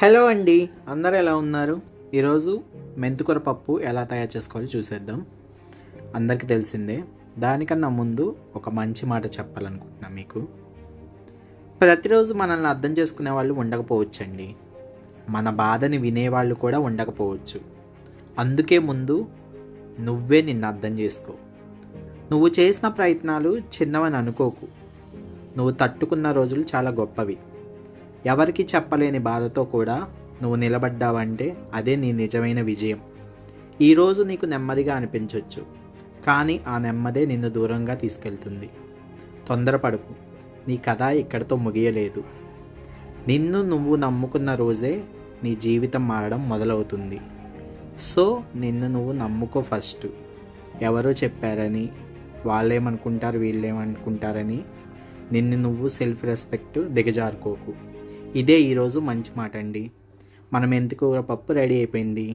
Hello అండి. అందరు ఎలా ఉన్నారు? ఈరోజు మెంతికూర పప్పు ఎలా తయారు చేసుకోవాలో చూసేద్దాం. అందరికీ తెలిసిందే దానికన్నా ముందు ఒక మంచి మాట చెప్పాలనుకుంటున్నా మీకు. ప్రతిరోజు మనల్ని అర్థం చేసుకునే వాళ్ళు ఉండకపోవచ్చండి. మన బాధని వినేవాళ్ళు కూడా ఉండకపోవచ్చు. అందుకే ముందు నువ్వే నిన్ను అర్థం చేసుకో. నువ్వు చేసిన ప్రయత్నాలు చిన్నవని అనుకోకు. నువ్వు తట్టుకున్న రోజులు చాలా గొప్పవి. ఎవరికి చెప్పలేని బాధతో కూడా నువ్వు నిలబడ్డావంటే అదే నీ నిజమైన విజయం. ఈరోజు నీకు నెమ్మదిగా అనిపించవచ్చు కానీ ఆ నెమ్మదే నిన్ను దూరంగా తీసుకెళ్తుంది. తొందరపడకు నీ కథ ఇక్కడితో ముగియలేదు. నిన్ను నువ్వు నమ్ముకున్న రోజే నీ జీవితం మారడం మొదలవుతుంది. సో నిన్ను నువ్వు నమ్ముకో ఫస్ట్. ఎవరో చెప్పారని వాళ్ళేమనుకుంటారు వీళ్ళేమనుకుంటారని నిన్ను నువ్వు సెల్ఫ్ రెస్పెక్ట్ దిగజారుకోకు. ఇదే ఈరోజు మంచి మాట అండి మనం ఎందుకు పప్పు రెడీ అయిపోయింది?